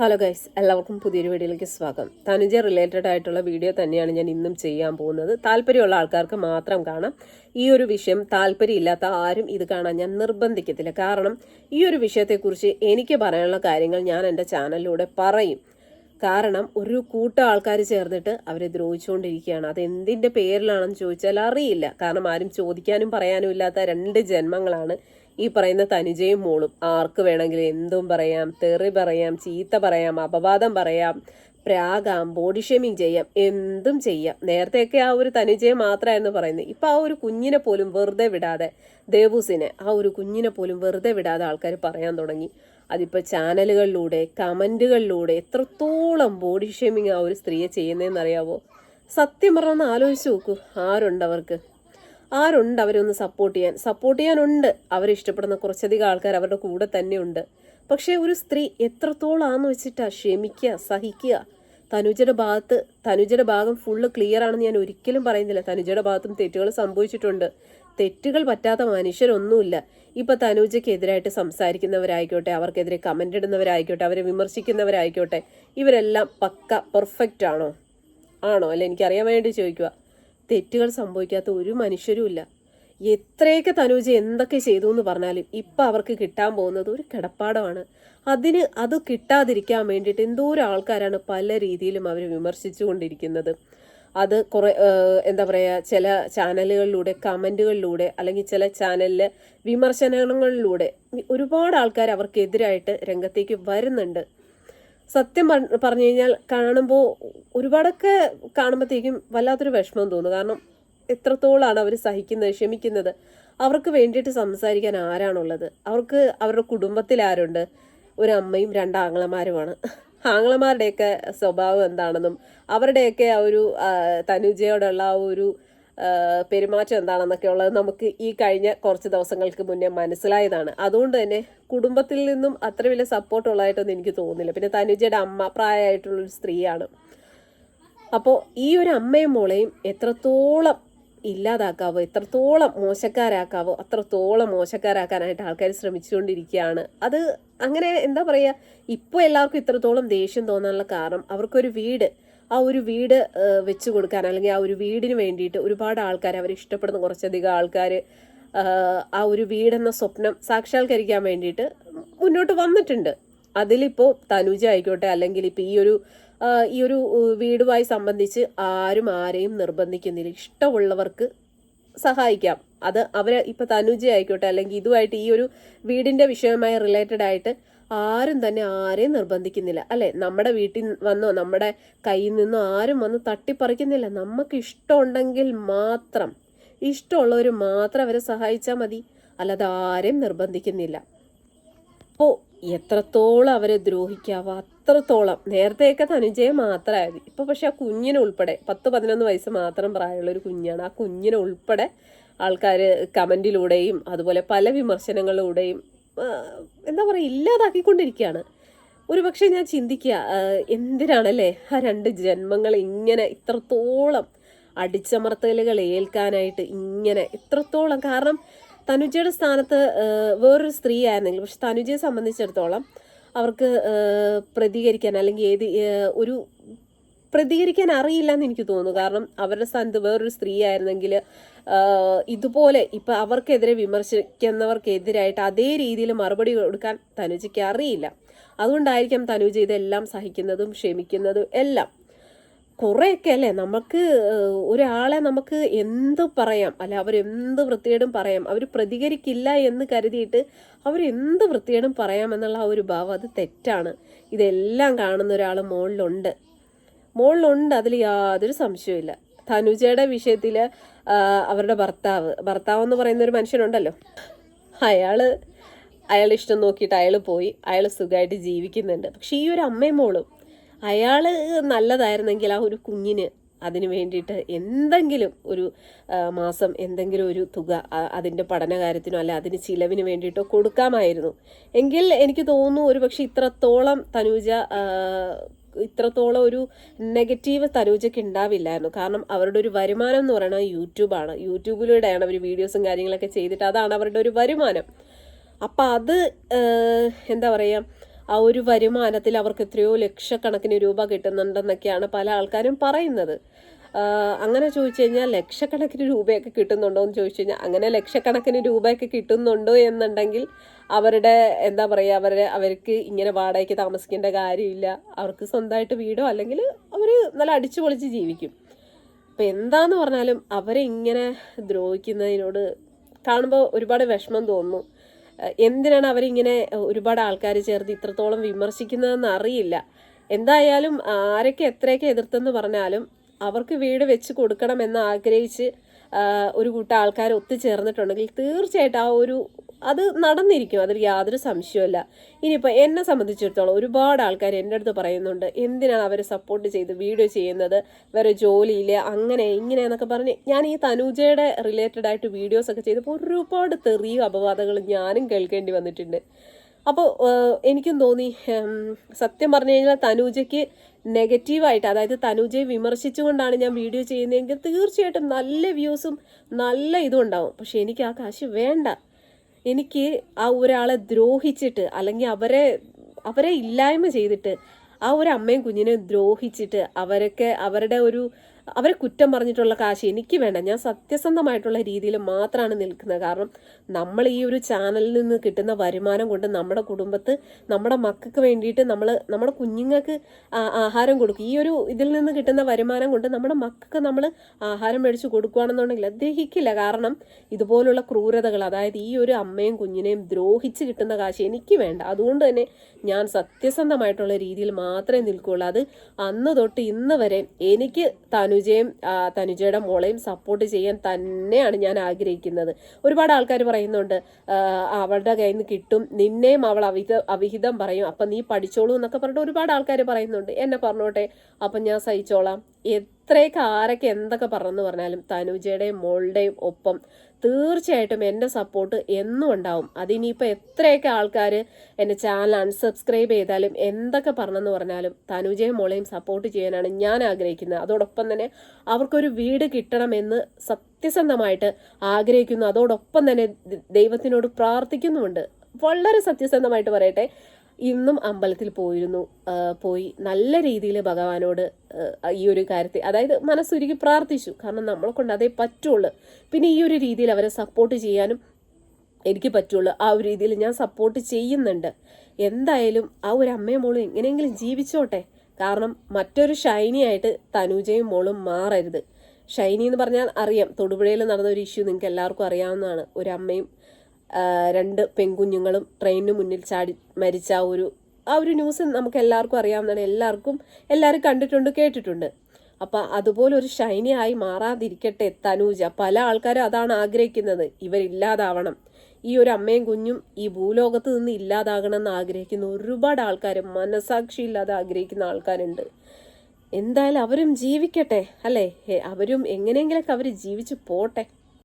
Hello guys എല്ലാവർക്കും പുതിയൊരു വീഡിയോയിലേക്ക് സ്വാഗതം. തനുജ റിലേറ്റഡ് ആയിട്ടുള്ള വീഡിയോ തന്നെയാണ് ഞാൻ ഇന്നും ചെയ്യാൻ പോകുന്നത്. താല്പര്യമുള്ള ആൾക്കാർക്ക് മാത്രം കാണാം. ഈ ഒരു വിഷയം താല്പര്യമില്ലാത്ത ആരും ഇത് കാണാൻ ഞാൻ നിർബന്ധിക്കത്തില്ല. കാരണം ഈ ഒരു വിഷയത്തെക്കുറിച്ച് എനിക്ക് പറയാനുള്ള കാര്യങ്ങൾ ഞാൻ എന്റെ ചാനലിലൂടെ പറയും. കാരണം ഒരു കൂട്ടം ആൾക്കാർ ചേർന്നിട്ട് അവരെ ദ്രോഹിച്ചുകൊണ്ടിരിക്കുകയാണ്. അത് എന്തിന്റെ പേരിലാണെന്ന് ചോദിച്ചാൽ അറിയില്ല. കാരണം ആരും ചോദിക്കാനും പറയാനും ഇല്ലാത്ത രണ്ട് ജന്മങ്ങളാണ് ഈ പറയുന്ന തനുജയും മോളും ആർക്ക് വേണമെങ്കിലും എന്തും പറയാം തെറി പറയാം ചീത്ത പറയാം അപവാദം പറയാം പ്രാഗാം ബോഡി ഷേമിങ് ചെയ്യാം എന്തും ചെയ്യാം. നേരത്തെയൊക്കെ ആ ഒരു തനുജയെ മാത്രമായിരുന്നു പറയുന്നത്. ഇപ്പൊ ആ ഒരു കുഞ്ഞിനെ പോലും വെറുതെ വിടാതെ ദേവൂസിനെ ആ ഒരു കുഞ്ഞിനെ പോലും വെറുതെ വിടാതെ ആൾക്കാർ പറയാൻ തുടങ്ങി. അതിപ്പോൾ ചാനലുകളിലൂടെ കമന്റുകളിലൂടെ എത്രത്തോളം ബോഡി ഷേമിങ് ആ ഒരു സ്ത്രീയെ ചെയ്യുന്നതെന്ന് അറിയാവോ സത്യം പറഞ്ഞൊന്ന് ആലോചിച്ച് നോക്കൂ ആരുണ്ട് അവർക്ക്? ആരുണ്ട് അവരെ ഒന്ന് സപ്പോർട്ട് ചെയ്യാൻ? സപ്പോർട്ട് ചെയ്യാനുണ്ട്. അവരെ ഇഷ്ടപ്പെടുന്ന കുറച്ചധികം ആൾക്കാർ അവരുടെ കൂടെ തന്നെയുണ്ട്. പക്ഷേ ഒരു സ്ത്രീ എത്രത്തോളാന്ന് വെച്ചിട്ടാ ക്ഷമിക്കുക സഹിക്കുക? തനുജയുടെ ഭാഗത്ത് തനുജയുടെ ഭാഗം ഫുള്ള് ക്ലിയർ ആണെന്ന് ഞാൻ ഒരിക്കലും പറയുന്നില്ല. തനുജയുടെ ഭാഗത്തും തെറ്റുകൾ സംഭവിച്ചിട്ടുണ്ട്. തെറ്റുകൾ പറ്റാത്ത മനുഷ്യരൊന്നുമില്ല. ഇപ്പം തനുജയ്ക്കെതിരായിട്ട് സംസാരിക്കുന്നവരായിക്കോട്ടെ അവർക്കെതിരെ കമന്റ് ഇടുന്നവരായിക്കോട്ടെ അവരെ വിമർശിക്കുന്നവരായിക്കോട്ടെ ഇവരെല്ലാം പക്ക പെർഫെക്റ്റ് ആണോ? ആണോ? അല്ല? എനിക്കറിയാൻ വേണ്ടി ചോദിക്കുക തെറ്റുകൾ സംഭവിക്കാത്ത ഒരു മനുഷ്യരും ഇല്ല. എത്രയൊക്കെ തനൂജ എന്തൊക്കെ ചെയ്തു എന്ന് പറഞ്ഞാലും ഇപ്പം അവർക്ക് കിട്ടാൻ പോകുന്നത് ഒരു കിടപ്പാടമാണ്. അതിന് അത് കിട്ടാതിരിക്കാൻ വേണ്ടിയിട്ട് ഒരു ആൾക്കാരാണ് പല രീതിയിലും അവർ വിമർശിച്ചുകൊണ്ടിരിക്കുന്നത് അത് കുറേ എന്താ പറയുക ചില ചാനലുകളിലൂടെ കമന്റുകളിലൂടെ അല്ലെങ്കിൽ ചില ചാനലിലെ വിമർശനങ്ങളിലൂടെ ഒരുപാട് ആൾക്കാർ അവർക്കെതിരായിട്ട് രംഗത്തേക്ക് വരുന്നുണ്ട്. സത്യം പറഞ്ഞു കഴിഞ്ഞാൽ കാണുമ്പോൾ ഒരുപാടൊക്കെ കാണുമ്പോഴത്തേക്കും വല്ലാത്തൊരു വിഷമം തോന്നുന്നു കാരണം എത്രത്തോളാണ് അവർ സഹിക്കുന്നത് ക്ഷമിക്കുന്നത്? അവർക്ക് വേണ്ടിയിട്ട് സംസാരിക്കാൻ ആരാണുള്ളത്? അവർക്ക് അവരുടെ കുടുംബത്തിൽ ആരുണ്ട്? ഒരു അമ്മയും രണ്ട് ആങ്ങളമാരുമാണ് ആങ്ങളമാരുടെയൊക്കെ സ്വഭാവം എന്താണെന്നും അവരുടെയൊക്കെ ആ ഒരു തനുജയോടുള്ള ആ ഒരു പെരുമാറ്റം എന്താണെന്നൊക്കെ ഉള്ളത് നമുക്ക് ഈ കഴിഞ്ഞ കുറച്ച് ദിവസങ്ങൾക്ക് മുന്നേ മനസ്സിലായതാണ്. അതുകൊണ്ട് തന്നെ കുടുംബത്തിൽ നിന്നും അത്ര വലിയ സപ്പോർട്ട് ഉള്ളതായിട്ടൊന്നും എനിക്ക് തോന്നുന്നില്ല. പിന്നെ തനുജയുടെ അമ്മ പ്രായമായിട്ടുള്ളൊരു സ്ത്രീയാണ്. അപ്പോൾ ഈ ഒരു അമ്മയും മോളെയും എത്രത്തോളം ഇല്ലാതാക്കാവോ എത്രത്തോളം മോശക്കാരാക്കാവോ അത്രത്തോളം മോശക്കാരാക്കാനായിട്ട് ആൾക്കാർ ശ്രമിച്ചുകൊണ്ടിരിക്കുകയാണ്. അത് അങ്ങനെ എന്താ പറയുക ഇപ്പോൾ എല്ലാവർക്കും ഇത്രത്തോളം ദേഷ്യം തോന്നാനുള്ള കാരണം അവർക്കൊരു വീട് ആ ഒരു വീട് വെച്ച് കൊടുക്കാൻ അല്ലെങ്കിൽ ആ ഒരു വീടിന് വേണ്ടിയിട്ട് ഒരുപാട് ആൾക്കാർ അവർ ഇഷ്ടപ്പെടുന്ന കുറച്ചധികം ആൾക്കാർ ആ ഒരു വീടെന്ന സ്വപ്നം സാക്ഷാത്കരിക്കാൻ വേണ്ടിയിട്ട് മുന്നോട്ട് വന്നിട്ടുണ്ട്. അതിലിപ്പോൾ തനുജ ആയിക്കോട്ടെ അല്ലെങ്കിൽ ഇപ്പോൾ ഈ ഒരു ഈ ഒരു വീടുമായി സംബന്ധിച്ച് ആരും ആരെയും നിർബന്ധിക്കുന്നില്ല. ഇഷ്ടമുള്ളവർക്ക് സഹായിക്കാം. അത് അവർ ഇപ്പം തനുജ ആയിക്കോട്ടെ അല്ലെങ്കിൽ ഇതുമായിട്ട് ഈ ഒരു വീടിന്റെ വിഷയവുമായി റിലേറ്റഡ് ആയിട്ട് ആരും തന്നെ ആരെയും നിർബന്ധിക്കുന്നില്ല. അല്ലെ? നമ്മുടെ വീട്ടിൽ വന്നോ നമ്മുടെ കയ്യിൽ നിന്നോ ആരും വന്ന് തട്ടിപ്പറിക്കുന്നില്ല. നമുക്ക് ഇഷ്ടമുണ്ടെങ്കിൽ മാത്രം ഇഷ്ടമുള്ളവർ മാത്രം അവരെ സഹായിച്ചാൽ മതി. അല്ലാതെ ആരെയും നിർബന്ധിക്കുന്നില്ല. അപ്പോൾ എത്രത്തോളം അവരെ ദ്രോഹിക്കാവോ അത്രത്തോളം. നേരത്തെയൊക്കെ തനുജയെ മാത്രമായത് ഇപ്പൊ പക്ഷെ ആ കുഞ്ഞിനെ ഉൾപ്പെടെ പത്ത് പതിനൊന്ന് വയസ്സ് മാത്രം പ്രായമുള്ള ഒരു കുഞ്ഞാണ്. ആ കുഞ്ഞിനെ ഉൾപ്പെടെ ആൾക്കാർ കമന്റിലൂടെയും അതുപോലെ പല വിമർശനങ്ങളിലൂടെയും എന്താ പറയുക ഇല്ലാതാക്കിക്കൊണ്ടിരിക്കുകയാണ്. ഒരു പക്ഷേ ഞാൻ ചിന്തിക്കുക എന്തിനാണല്ലേ ആ രണ്ട് ജന്മങ്ങൾ ഇങ്ങനെ ഇത്രത്തോളം അടിച്ചമർത്തലുകൾ ഏൽക്കാനായിട്ട് ഇങ്ങനെ ഇത്രത്തോളം കാരണം തനുജയുടെ സ്ഥാനത്ത് വേറൊരു സ്ത്രീ ആയിരുന്നെങ്കിൽ പക്ഷെ തനുജയെ സംബന്ധിച്ചിടത്തോളം അവർക്ക് പ്രതികരിക്കാൻ അല്ലെങ്കിൽ ഏത് ഒരു പ്രതികരിക്കാൻ അറിയില്ല എന്ന് എനിക്ക് തോന്നുന്നു. കാരണം അവരുടെ സ്ഥാനത്ത് വേറൊരു സ്ത്രീ ആയിരുന്നെങ്കിൽ ഇതുപോലെ ഇപ്പം അവർക്കെതിരെ വിമർശിക്കുന്നവർക്കെതിരായിട്ട് അതേ രീതിയിൽ മറുപടി കൊടുക്കാൻ തനുജയ്ക്ക് അറിയില്ല. അതുകൊണ്ടായിരിക്കാം തനുജ ഇതെല്ലാം സഹിക്കുന്നതും ക്ഷമിക്കുന്നതും എല്ലാം. കുറേയൊക്കെ അല്ലേ നമുക്ക് ഒരാളെ നമുക്ക് എന്ത് പറയാം? അല്ല അവരെന്ത് വൃത്തികേടും പറയാം? അവർ പ്രതികരിക്കില്ല എന്ന് കരുതിയിട്ട് അവരെന്ത് വൃത്തികേടും പറയാം എന്നുള്ള ആ ഒരു ഭാവം അത് തെറ്റാണ്. ഇതെല്ലാം കാണുന്ന ഒരാൾ മുകളിലുണ്ട് മുകളിലുണ്ട് അതിൽ യാതൊരു സംശയവുമില്ല. തനുജയുടെ വിഷയത്തിൽ അവരുടെ ഭർത്താവ്. ഭർത്താവ് എന്ന് പറയുന്ന ഒരു മനുഷ്യനുണ്ടല്ലോ. അയാൾ അയാളിഷ്ടം ഇഷ്ടം നോക്കിയിട്ട് അയാൾ പോയി. അയാൾ സുഖമായിട്ട് ജീവിക്കുന്നുണ്ട്. പക്ഷെ ഈ ഒരു അമ്മയും മോളും അയാൾ നല്ലതായിരുന്നെങ്കിൽ ആ ഒരു കുഞ്ഞിന് അതിന് വേണ്ടിയിട്ട് എന്തെങ്കിലും ഒരു മാസം എന്തെങ്കിലും ഒരു തുക അതിന്റെ പഠനകാര്യത്തിനോ അല്ല അതിന് ചിലവിന് വേണ്ടിയിട്ടോ കൊടുക്കാമായിരുന്നു. എങ്കിൽ എനിക്ക് തോന്നുന്നു ഒരു പക്ഷെ ഇത്രത്തോളം തനൂജ ഇത്രത്തോളം ഒരു നെഗറ്റീവ് തനൂജയ്ക്ക് ഉണ്ടാവില്ലായിരുന്നു. കാരണം അവരുടെ ഒരു വരുമാനം എന്ന് പറയുന്നത് യൂട്യൂബാണ്. യൂട്യൂബിലൂടെയാണ് അവർ വീഡിയോസും കാര്യങ്ങളൊക്കെ ചെയ്തിട്ട് അതാണ് അവരുടെ ഒരു വരുമാനം. അപ്പം അത് എന്താ പറയുക ആ ഒരു വരുമാനത്തിൽ അവർക്ക് എത്രയോ ലക്ഷക്കണക്കിന് രൂപ കിട്ടുന്നുണ്ടെന്നൊക്കെയാണ് പല ആൾക്കാരും പറയുന്നത്. അങ്ങനെ ചോദിച്ചു കഴിഞ്ഞാൽ ലക്ഷക്കണക്കിന് രൂപയൊക്കെ കിട്ടുന്നുണ്ടോ എന്ന് ചോദിച്ചു കഴിഞ്ഞാൽ അങ്ങനെ ലക്ഷക്കണക്കിന് രൂപയൊക്കെ കിട്ടുന്നുണ്ടോ എന്നുണ്ടെങ്കിൽ അവരുടെ എന്താ പറയുക അവരെ അവർക്ക് ഇങ്ങനെ വാടകയ്ക്ക് താമസിക്കേണ്ട കാര്യമില്ല. അവർക്ക് സ്വന്തമായിട്ട് വീടോ അല്ലെങ്കിൽ അവർ നല്ല അടിച്ചു പൊളിച്ച് ജീവിക്കും. അപ്പം എന്താന്ന് പറഞ്ഞാലും അവരെ ഇങ്ങനെ ദ്രോഹിക്കുന്നതിനോട് കാണുമ്പോൾ ഒരുപാട് വിഷമം തോന്നുന്നു എന്തിനാണ് അവരിങ്ങനെ ഒരുപാട് ആൾക്കാർ ചേർത്ത് ഇത്രത്തോളം വിമർശിക്കുന്നതെന്ന് അറിയില്ല. എന്തായാലും ആരൊക്കെ എത്രയൊക്കെ എതിർത്തെന്ന് പറഞ്ഞാലും അവർക്ക് വീട് വെച്ച് കൊടുക്കണമെന്ന് ആഗ്രഹിച്ച് ഒരു കൂട്ടം ആൾക്കാർ ഒത്തുചേർന്നിട്ടുണ്ടെങ്കിൽ തീർച്ചയായിട്ടും ആ ഒരു അത് നടന്നിരിക്കും അതിൽ യാതൊരു സംശയമല്ല ഇനിയിപ്പോൾ എന്നെ സംബന്ധിച്ചിടത്തോളം ഒരുപാട് ആൾക്കാർ എന്റെ അടുത്ത് പറയുന്നുണ്ട് എന്തിനാണ് അവരെ സപ്പോർട്ട് ചെയ്ത് വീഡിയോ ചെയ്യുന്നത്? വേറെ ജോലിയില്ല അങ്ങനെ ഇങ്ങനെ എന്നൊക്കെ പറഞ്ഞ് ഞാൻ ഈ തനൂജയുടെ റിലേറ്റഡ് ആയിട്ട് വീഡിയോസ് ഒക്കെ ചെയ്തപ്പോൾ ഒരുപാട് തെറിയും അപവാദങ്ങളും ഞാനും കേൾക്കേണ്ടി വന്നിട്ടുണ്ട്. അപ്പോൾ എനിക്കും തോന്നി സത്യം പറഞ്ഞു കഴിഞ്ഞാൽ തനൂജയ്ക്ക് നെഗറ്റീവായിട്ട് അതായത് തനൂജയെ വിമർശിച്ചുകൊണ്ടാണ് ഞാൻ വീഡിയോ ചെയ്യുന്നതെങ്കിൽ തീർച്ചയായിട്ടും നല്ല വ്യൂസും നല്ല ഇതും ഉണ്ടാവും. പക്ഷെ എനിക്ക് ആ കാശ് വേണ്ട. എനിക്ക് ആ ഒരാളെ ദ്രോഹിച്ചിട്ട് അല്ലെങ്കിൽ അവരെ അവരെ ഇല്ലായ്മ ചെയ്തിട്ട് ആ ഒരു അമ്മയും കുഞ്ഞിനെ ദ്രോഹിച്ചിട്ട് അവരൊക്കെ അവരുടെ ഒരു അവരെ കുറ്റം പറഞ്ഞിട്ടുള്ള കാശ് എനിക്ക് വേണ്ട. ഞാൻ സത്യസന്ധമായിട്ടുള്ള രീതിയിൽ മാത്രമാണ് നിൽക്കുന്നത്. കാരണം നമ്മൾ ഈ ഒരു ചാനലിൽ നിന്ന് കിട്ടുന്ന വരുമാനം കൊണ്ട് നമ്മുടെ കുടുംബത്ത് നമ്മുടെ മക്കൾക്ക് വേണ്ടിയിട്ട് നമ്മൾ നമ്മുടെ കുഞ്ഞുങ്ങൾക്ക് ആഹാരം കൊടുക്കും. ഈ ഒരു ഇതിൽ നിന്ന് കിട്ടുന്ന വരുമാനം കൊണ്ട് നമ്മുടെ മക്കൾക്ക് നമ്മൾ ആഹാരം മേടിച്ച് കൊടുക്കുകയാണെന്നുണ്ടെങ്കിൽ അത് ദഹിക്കില്ല കാരണം ഇതുപോലുള്ള ക്രൂരതകൾ അതായത് ഈ ഒരു അമ്മയും കുഞ്ഞിനെയും ദ്രോഹിച്ച് കിട്ടുന്ന കാശ് എനിക്ക് വേണ്ട. അതുകൊണ്ട് തന്നെ ഞാൻ സത്യസന്ധമായിട്ടുള്ള രീതിയിൽ മാത്രമേ നിൽക്കുകയുള്ളൂ. അത് അന്ന് തൊട്ട് ഇന്ന് വരെ എനിക്ക് തനുജയും തനുജയുടെ മോളെയും സപ്പോർട്ട് ചെയ്യാൻ തന്നെയാണ് ഞാൻ ആഗ്രഹിക്കുന്നത്. ഒരുപാട് ആൾക്കാർ പറയുന്നുണ്ട് അവളുടെ കയ്യിൽ നിന്ന് കിട്ടും നിന്നെയും അവൾ അവിഹിത അവിഹിതം പറയും. അപ്പം നീ പഠിച്ചോളൂ എന്നൊക്കെ പറഞ്ഞിട്ട് ഒരുപാട് ആൾക്കാർ പറയുന്നുണ്ട്. എന്നെ പറഞ്ഞോട്ടെ അപ്പം ഞാൻ സഹിച്ചോളാം. എത്രയൊക്കെ ആരൊക്കെ എന്തൊക്കെ പറഞ്ഞു പറഞ്ഞാലും തനുജയുടെയും മോളുടെയും ഒപ്പം തീർച്ചയായിട്ടും എന്റെ സപ്പോർട്ട് എന്നും ഉണ്ടാവും. അതിനിപ്പോൾ എത്രയൊക്കെ ആൾക്കാർ എന്റെ ചാനൽ അൺസബ്സ്ക്രൈബ് ചെയ്താലും എന്തൊക്കെ പറഞ്ഞെന്ന് പറഞ്ഞാലും തനുജയും മോളെയും സപ്പോർട്ട് ചെയ്യാനാണ് ഞാൻ ആഗ്രഹിക്കുന്നത്. അതോടൊപ്പം തന്നെ അവർക്കൊരു വീട് കിട്ടണമെന്ന് സത്യസന്ധമായിട്ട് ആഗ്രഹിക്കുന്നു. അതോടൊപ്പം തന്നെ ദൈവത്തിനോട് പ്രാർത്ഥിക്കുന്നുമുണ്ട്. വളരെ സത്യസന്ധമായിട്ട് പറയട്ടെ. ഇന്നും അമ്പലത്തിൽ പോയിരുന്നു. പോയി നല്ല രീതിയിൽ ഭഗവാനോട് ഈ ഒരു കാര്യത്തെ അതായത് മനസ്സുരുക്കി പ്രാർത്ഥിച്ചു. കാരണം നമ്മളെ കൊണ്ട് അതേ പറ്റുള്ളൂ. പിന്നെ ഈ ഒരു രീതിയിൽ അവരെ സപ്പോർട്ട് ചെയ്യാനും എനിക്ക് പറ്റുള്ളൂ. ആ ഒരു രീതിയിൽ ഞാൻ സപ്പോർട്ട് ചെയ്യുന്നുണ്ട്. എന്തായാലും ആ ഒരു അമ്മയും മോളും എങ്ങനെയെങ്കിലും ജീവിച്ചോട്ടെ. കാരണം മറ്റൊരു ഷൈനിയായിട്ട് തനൂജയും മോളും മാറരുത്. ഷൈനി എന്ന് പറഞ്ഞാൽ അറിയാം. തൊടുപുഴയിൽ നടന്ന ഒരു ഇഷ്യൂ നിങ്ങൾക്ക് എല്ലാവർക്കും അറിയാവുന്നതാണ്. ഒരു അമ്മയും രണ്ട് പെൺകുഞ്ഞുങ്ങളും ട്രെയിനിന് മുന്നിൽ ചാടി മരിച്ച ആ ഒരു ആ ഒരു ന്യൂസ് നമുക്ക് എല്ലാവർക്കും അറിയാവുന്നതാണ്. എല്ലാവർക്കും എല്ലാവരും കണ്ടിട്ടുണ്ട് കേട്ടിട്ടുണ്ട്. അപ്പം അതുപോലെ ഒരു ഷൈനി ആയി മാറാതിരിക്കട്ടെ തനൂജ. പല ആൾക്കാരും അതാണ് ആഗ്രഹിക്കുന്നത്. ഇവരില്ലാതാവണം. ഈ ഒരു അമ്മയും കുഞ്ഞും ഈ ഭൂലോകത്ത് നിന്ന് ഇല്ലാതാകണമെന്ന് ആഗ്രഹിക്കുന്ന ഒരുപാട് ആൾക്കാർ മനസാക്ഷി ഇല്ലാതെ ആഗ്രഹിക്കുന്ന ആൾക്കാരുണ്ട്. എന്തായാലും അവരും ജീവിക്കട്ടെ അല്ലേ? അവരും എങ്ങനെയെങ്കിലൊക്കെ അവർ ജീവിച്ചു പോട്ടെ.